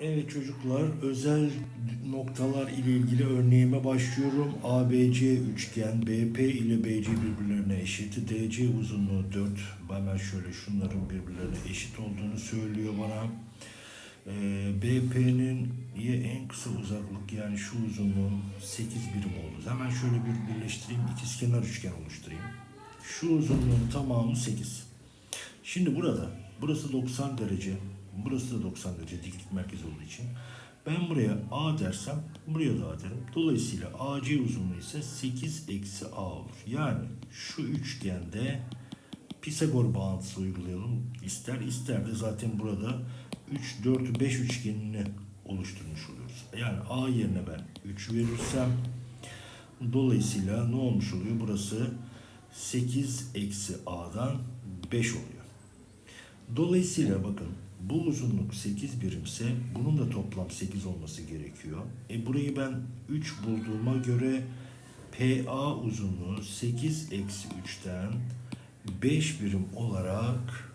Evet çocuklar özel noktalar ile ilgili örneğime başlıyorum. ABC üçgen BP ile BC birbirlerine eşit. DC uzunluğu 4. Hemen şöyle şunların birbirlerine eşit olduğunu söylüyor bana. Ee, BP'nin ye en kısa uzaklık yani şu uzunluğun 8 birim oldu. Hemen şöyle bir birleştireyim. ikizkenar üçgen oluşturayım. Şu uzunluğun tamamı 8. Şimdi burada burası 90 derece, burası da 90 derece diklik merkezi olduğu için ben buraya A dersem buraya da A derim. Dolayısıyla AC uzunluğu ise 8 eksi A olur. Yani şu üçgende Pisagor bağıntısı uygulayalım. İster ister de zaten burada 3, 4, 5 üçgenini oluşturmuş oluyoruz. Yani A yerine ben 3 verirsem dolayısıyla ne olmuş oluyor? Burası 8 eksi A'dan 5 oluyor. Dolayısıyla bakın bu uzunluk 8 birimse bunun da toplam 8 olması gerekiyor. E burayı ben 3 bulduğuma göre PA uzunluğu 8 eksi 3'ten 5 birim olarak.